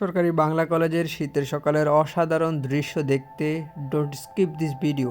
সরকারি বাংলা কলেজের শীতের সকালের অসাধারণ দৃশ্য দেখতে ডোন্ট স্কিপ দিস ভিডিও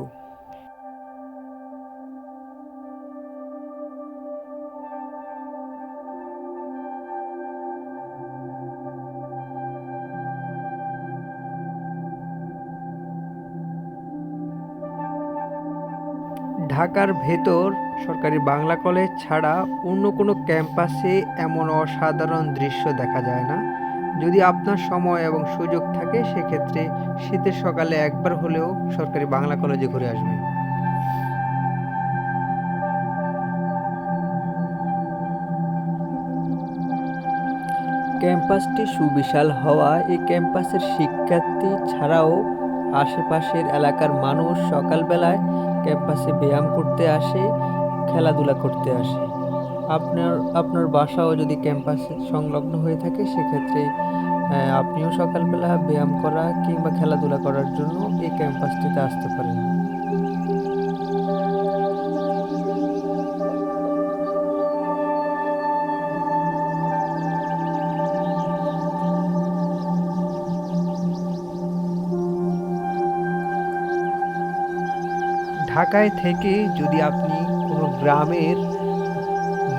ঢাকার ভেতর সরকারি বাংলা কলেজ ছাড়া অন্য কোনো ক্যাম্পাসে এমন অসাধারণ দৃশ্য দেখা যায় না। যদি আপনার সময় এবং সুযোগ থাকে, সেক্ষেত্রে শীতের সকালে একবার হলেও সরকারি বাংলা কলেজে ঘুরে আসবেন। ক্যাম্পাসটি সুবিশাল হওয়া এই ক্যাম্পাসের শিক্ষার্থী ছাড়াও আশেপাশের এলাকার মানুষ সকালবেলায় ক্যাম্পাসে ব্যায়াম করতে আসে, খেলাধুলা করতে আসে। আপনার আপনার বাসাও যদি ক্যাম্পাসে সংলগ্ন হয়ে থাকে, সেক্ষেত্রে আপনিও সকালবেলা ব্যায়াম করা কিংবা খেলাধুলা করার জন্য এই ক্যাম্পাসটিতে আসতে পারেন। ঢাকায় থেকে যদি আপনি কোনো গ্রামের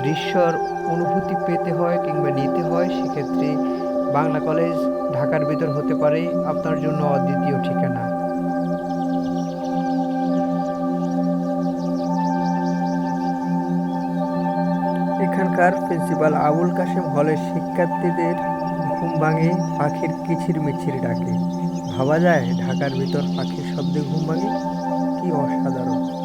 দৃশ্যর অনুভূতি পেতে হয় কিংবা নিতে হয়, সেক্ষেত্রে বাংলা কলেজ ঢাকার ভিতর হতে পারে, আপনার জন্য অদ্বিতীয় ঠিকানা। এখানকার প্রিন্সিপাল আবুল কাশেম হলের শিক্ষার্থীদের ঘুম ভাঙে, পাখির কিচির মিছির ডাকে। ভাবা যায় ঢাকার ভিতর পাখির শব্দে ঘুম ভাঙে? কি অসাধারণ।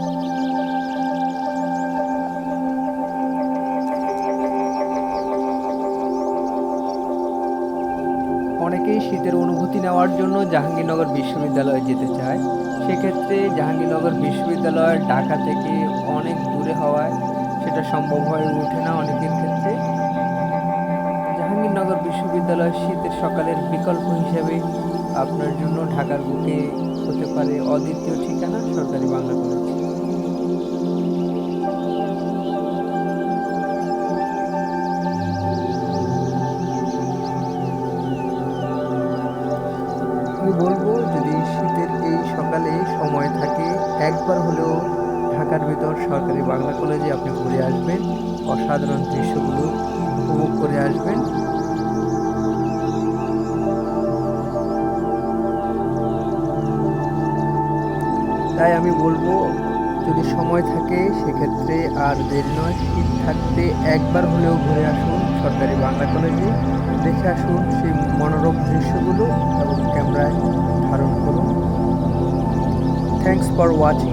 অনেকেই শীতের অনুভূতি নেওয়ার জন্য জাহাঙ্গীরনগর বিশ্ববিদ্যালয়ে যেতে চায়। সেক্ষেত্রে জাহাঙ্গীরনগর বিশ্ববিদ্যালয় ঢাকা থেকে অনেক দূরে হওয়ায় সেটা সম্ভব হয়ে ওঠে না অনেকের ক্ষেত্রে। জাহাঙ্গীরনগর বিশ্ববিদ্যালয় শীতের সকালের বিকল্প হিসেবে আপনার জন্য ঢাকার বুকে হতে পারে অদ্বিতীয় ঠিকানা সরকারি বাংলা কলেজ। আমি বলব, যদি শীতের এই সকালে সময় থাকে, একবার হলেও ঢাকার ভিতর সরকারি বাংলা কলেজে আপনি ঘুরে আসবেন। অসাধারণ দৃশ্যগুলো উপভোগ করে আসবেন। তাই আমি বলব যদি সময় থাকে, সেক্ষেত্রে আর দেরি নয়। শীত থাকতে একবার হলেও ঘুরে আসুন সরকারি বাংলা কলেজে। দেখে আসুন সেই মনোরম দৃশ্যগুলো এবং ক্যামেরায় ধারণ করুন। Thanks for watching